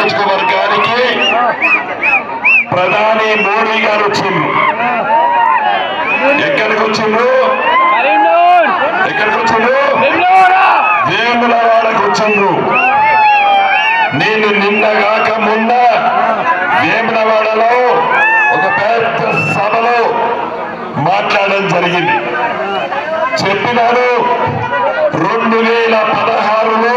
నియోజకవర్గానికి ప్రధాని మోడీ గారు వచ్చిండ్రు. ఎక్కడికి వచ్చిండు ఎక్కడికి వచ్చిండు వేములవాడకు వచ్చిండు నేను నిన్నగాక మొన్న వేములవాడలో ఒక పెద్ద సభలో మాట్లాడడం జరిగింది. చెప్పినాను రెండు వేల పదహారులో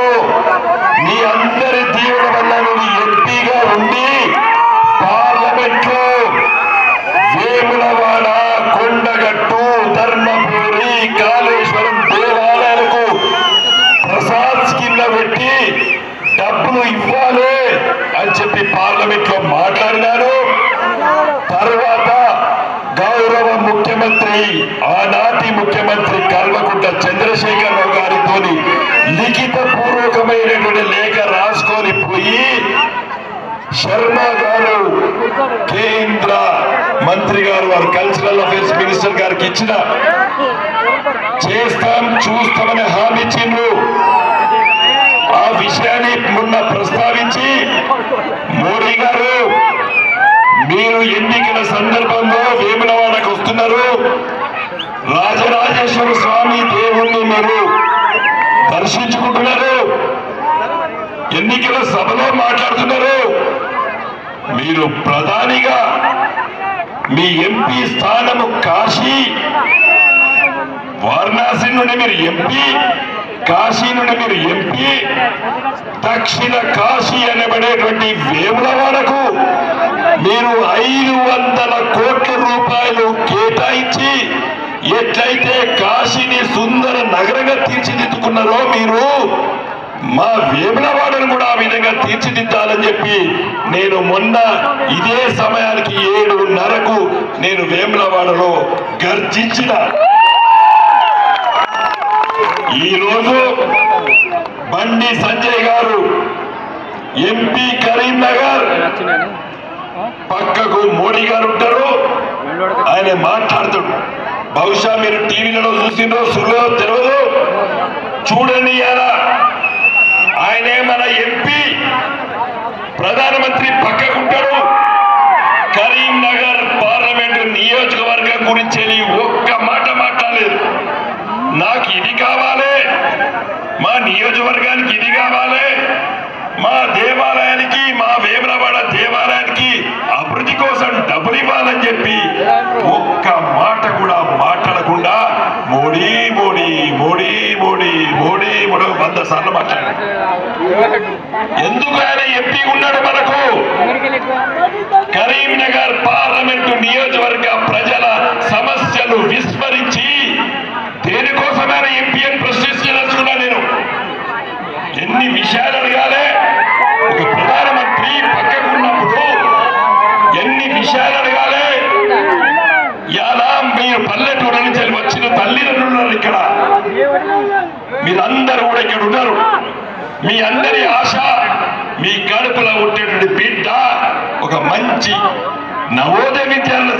డబ్బులు ఇవ్వాలి అని చెప్పి పార్లమెంట్లో మాట్లాడినారు. తర్వాత గౌరవ ముఖ్యమంత్రి ఆనాటి ముఖ్యమంత్రి కల్వకుంట్ల చంద్రశేఖర్ రావు గారితో లిఖిత పూర్వకమైనటువంటి లేఖ రాసుకొని పోయి శర్మ గారు కేంద్ర మంత్రి గారు వారు కల్చరల్ అఫేర్స్ మినిస్టర్ గారికి ఇచ్చిన చేస్తాం చూస్తామని హామీ ఇచ్చిండ్రు. మోడీ గారు మీరు ఎన్నికల సందర్భంలో వేములవాడకు వస్తున్నారు. రాజరాజేశ్వర స్వామి దేవుణ్ణి మీరు దర్శించుకుంటున్నారు. ఎన్నికల సభలో మాట్లాడుతున్నారు. మీరు ప్రధానిగా మీ ఎంపీ స్థానము కాశీ వారణాసి నుండి మీరు ఎంపీ కాశీ నుండి మీరు ఎంపీ? దక్షిణ కాశీ అనబడేటువంటి వేములవాడకు మీరు ఐదు వందల కోట్ల రూపాయలు కేటాయించి ఎట్లయితే కాశీని సుందర నగరంగా తీర్చిదిద్దుకున్నారో మీరు మా వేములవాడను కూడా ఆ విధంగా తీర్చిదిద్దాలని చెప్పి నేను మొన్న ఇదే సమయానికి ఏడున్నరకు నేను వేములవాడలో గర్జించిన. ఈరోజు బండి సంజయ్ గారు ఎంపీ కరీంనగర్ పక్కకు మోడీ గారు ఉంటారు. ఆయన మాట్లాడుతాడు బహుశా మీరు టీవీలలో చూసిండ్రో సులో తెలియదు చూడండి ఎలా ఆయనే మన ఎంపీ. ప్రధానమంత్రి పక్కకుంటాడు కరీంనగర్ పార్లమెంటు నియోజకవర్గం గురించి ఒక్క మాట మాట్లాడలేదు నాకు ఇది కావాలి మా నియోజకవర్గానికి ఇది కావాలి. మా దేవాలయానికి మా వేమరవాడ దేవాలయానికి అభివృద్ధి కోసం డబ్బులు ఇవ్వాలని చెప్పి ఒక్క మాట కూడా మాట్లాడకుండా మోడీ మోడీ మోడీ మోడీ మోడీ మోడీ వంద సార్లు మాట్లాడారు. ఎందుకు ఆయన ఎంపీ ఉన్నాడు మనకు? కరీంనగర్ పార్లమెంటు నియోజకవర్గ ప్రజల సమస్యలు విస్మరించి దేనికోసమైన ఎంపీ అని ప్రశ్నిస్తున్నా నేను ఎన్ని విషయాలు అడగాలి ఒక ప్రధానమంత్రి పక్కన ఉన్నప్పుడు ఎన్ని విషయాలు అడగాలి ఇలా మీరు పల్లెటూరు నుంచి వచ్చిన తల్లిదండ్రులు ఇక్కడ మీరందరూ కూడా ఇక్కడ ఉన్నారు. మీ అందరి ఆశ మీ కడుపులో ఉండేటువంటి బిడ్డ ఒక మంచి నవోదయ విద్యార్థి